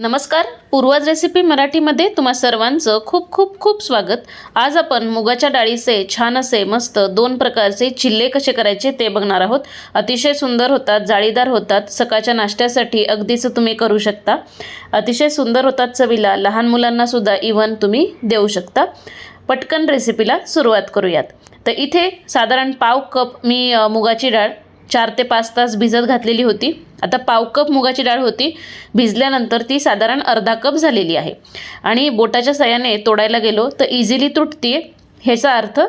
नमस्कार पूर्वज रेसिपी मराठीमध्ये तुम्हा सर्वांचं खूप खूप खूप स्वागत. आज आपण मुगाच्या डाळीचे छान असे मस्त दोन प्रकारचे चिल्ले कसे करायचे ते बघणार आहोत. अतिशय सुंदर होतात जाळीदार होतात सकाळच्या नाश्त्यासाठी अगदीच तुम्ही करू शकता. अतिशय सुंदर होतात चवीला लहान मुलांनासुद्धा इव्हन तुम्ही देऊ शकता. पटकन रेसिपीला सुरुवात करूयात. तर इथे साधारण पाव कप मी मुगाची डाळ चार ते पाच तास भिजत घातलेली होती. आता पाव कप मुगाची डाळ होती. भिजल्यानंतर ती साधारण अर्धा कप झालेली आहे. आणि बोटाच्या सहाय्याने तोडायला गेलो तर इझिली तुटते ह्याचा अर्थ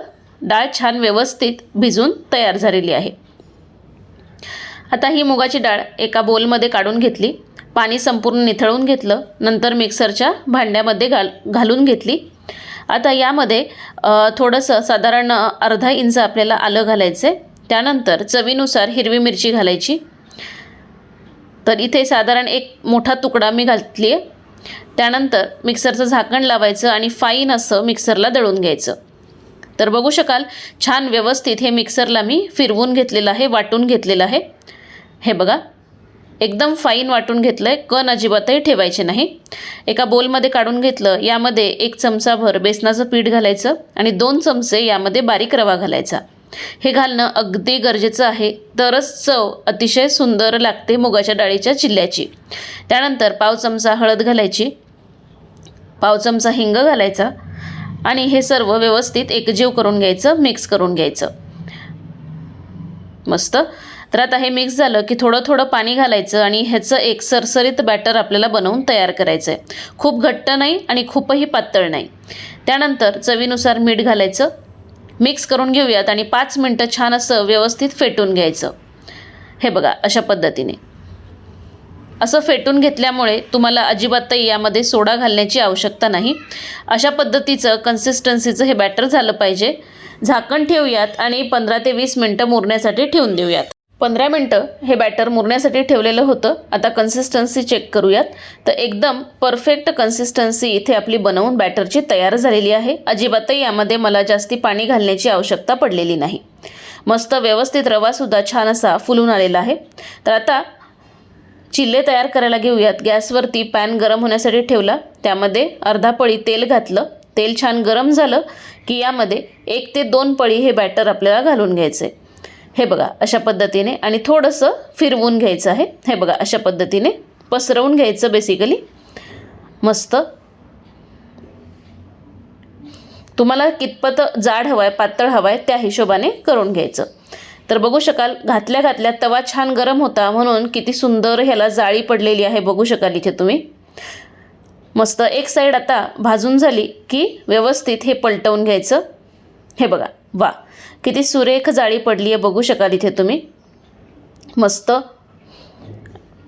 डाळ छान व्यवस्थित भिजून तयार झालेली आहे. आता ही मुगाची डाळ एका बोलमध्ये काढून घेतली. पाणी संपूर्ण निथळून घेतलं. नंतर मिक्सरच्या भांड्यामध्ये घाल घालून घेतली. आता यामध्ये थोडंसं साधारण अर्धा इंच आपल्याला आलं घालायचं आहे त्यानंतर चवीनुसार हिरवी मिरची घालायची. तर इथे साधारण एक मोठा तुकडा मी घातली आहे त्यानंतर मिक्सरचं झाकण लावायचं आणि फाईन असं मिक्सरला दळून घ्यायचं. तर बघू शकाल छान व्यवस्थित हे मिक्सरला मी फिरवून घेतलेलं आहे वाटून घेतलेलं आहे. हे बघा एकदम फाईन वाटून घेतलं आहे कण अजिबातही ठेवायचे नाही. एका बोलमध्ये काढून घेतलं यामध्ये एक चमचाभर बेसनाचं पीठ घालायचं आणि दोन चमचे यामध्ये बारीक रवा घालायचा. हे घालणं अगदी गरजेचं आहे. तरच चव अतिशय सुंदर लागते मुगाच्या डाळीच्या चिल्ल्याची. त्यानंतर पाव चमचा हळद घालायची. पाव चमचा हिंग घालायचा. आणि हे सर्व व्यवस्थित एकजीव करून घ्यायचं मिक्स करून घ्यायचं. मस्त. तर आता हे मिक्स झालं की थोडं थोडं पाणी घालायचं आणि ह्याचं एक सरसरीत बॅटर आपल्याला बनवून तयार करायचं आहे खूप घट्ट नाही आणि खूपही पातळ नाही. त्यानंतर चवीनुसार मीठ घालायचं. मिक्स करून घेऊयात आणि पाच मिनटं छान असं व्यवस्थित फेटून घ्यायचं. हे बघा अशा पद्धतीने. असं फेटून घेतल्यामुळे तुम्हाला अजिबातही यामध्ये सोडा घालण्याची आवश्यकता नाही. अशा पद्धतीचं कन्सिस्टन्सीचं हे बॅटर झालं पाहिजे. झाकण ठेवूयात आणि पंधरा ते वीस मिनटं मुरण्यासाठी ठेवून देऊयात. पंधरा मिनटं हे बॅटर मुरण्यासाठी ठेवलेलं होतं. आता कन्सिस्टन्सी चेक करूयात. तर एकदम परफेक्ट कन्सिस्टन्सी इथे आपली बनवून बॅटरची तयार झालेली आहे. अजिबातही यामध्ये मला जास्ती पाणी घालण्याची आवश्यकता पडलेली नाही. मस्त व्यवस्थित रवासुद्धा छान असा फुलून आलेला आहे. तर आता चिल्ले तयार करायला घेऊयात. गॅसवरती पॅन गरम होण्यासाठी ठेवला. त्यामध्ये अर्धा पळी तेल घातलं. तेल छान गरम झालं की यामध्ये एक ते दोन पळी हे बॅटर आपल्याला घालून घ्यायचं. आहे हे बघा अशा पद्धतीने आणि थोडंसं फिरवून घ्यायचं आहे. हे बघा अशा पद्धतीने पसरवून घ्यायचं बेसिकली मस्त. तुम्हाला कितपत जाड हवा आहे पातळ हवा आहे त्या हिशोबाने करून घ्यायचं. तर बघू शकाल घातल्या घातल्या तवा छान गरम होता म्हणून किती सुंदर ह्याला जाळी पडलेली आहे बघू शकाल इथे तुम्ही. मस्त एक साईड आता भाजून झाली की व्यवस्थित हे पलटवून घ्यायचं. हे बघा वा. किती सुरेख जाळी पडली आहे बघू शकाल इथे तुम्ही. मस्त.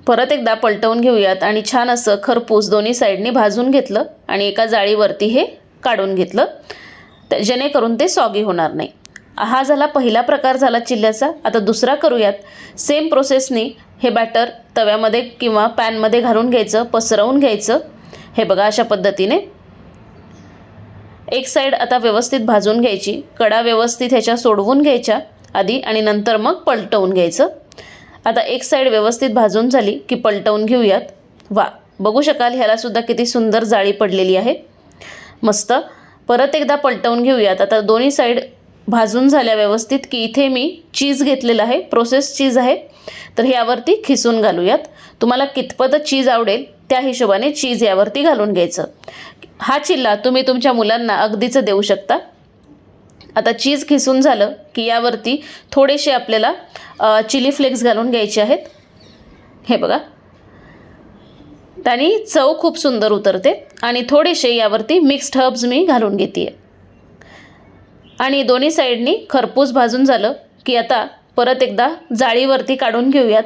परत एकदा पलटवून घेऊयात आणि छान असं खरपूस दोन्ही साईडने भाजून घेतलं आणि एका जाळीवरती हे काढून घेतलं. तर जेणेकरून ते सॉगी होणार नाही. हा झाला पहिला प्रकार झाला चिल्ल्याचा. आता दुसरा करूयात. सेम प्रोसेसनी हे बॅटर तव्यामध्ये किंवा पॅनमध्ये घालून घ्यायचं पसरवून घ्यायचं. हे बघा अशा पद्धतीने. एक साईड आता व्यवस्थित भाजून घ्यायची कडा व्यवस्थित ह्याच्या सोडवून घ्यायच्या आधी आणि नंतर मग पलटवून घ्यायचं. आता एक साईड व्यवस्थित भाजून झाली की पलटवून घेऊयात. वा बघू शकाल ह्यालासुद्धा किती सुंदर जाळी पडलेली आहे. मस्त. परत एकदा पलटवून घेऊयात. आता दोन्ही साईड भाजून झाल्या व्यवस्थित की इथे मी चीज घेतलेलं आहे प्रोसेस चीज आहे. तर यावरती खिसून घालूयात. तुम्हाला कितपत चीज आवडेल त्या हिशोबाने चीज यावरती घालून घ्यायचं. हा चिल्ला तुम्ही तुमच्या मुलांना अगदीच देऊ शकता. आता चीज खिसून झालं की यावरती थोडेसे आपल्याला चिली फ्लेक्स घालून घ्यायचे आहेत. हे बघा. त्याने चव खूप सुंदर उतरते आणि थोडेसे यावरती मिक्स्ड हर्ब्स मी घालून घेते आणि दोन्ही साईडनी खरपूस भाजून झालं की आता परत एकदा जाळीवरती काढून घेऊयात.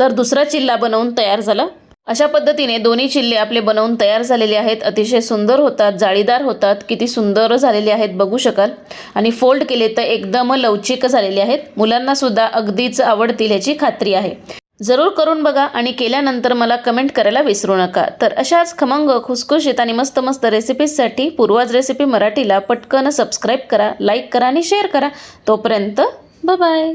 तर दुसरा चिल्ला बनवून तयार झाला. अशा पद्धतीने दोन्ही चिल्ले आपले बनवून तयार झालेले आहेत. अतिशय सुंदर होतात जाळीदार होतात. किती सुंदर झालेले आहेत बघू शकाल. आणि फोल्ड केले तर एकदम लवचिक झालेले आहेत. मुलांनासुद्धा अगदीच आवडतील याची खात्री आहे. जरूर करून बघा आणि केल्यानंतर मला कमेंट करायला विसरू नका. तर अशाच खमंग खुसखुशीत आणि मस्त मस्त रेसिपीजसाठी पूर्वाज रेसिपी मराठीला पटकन सबस्क्राईब करा लाईक करा आणि शेअर करा. तोपर्यंत बाय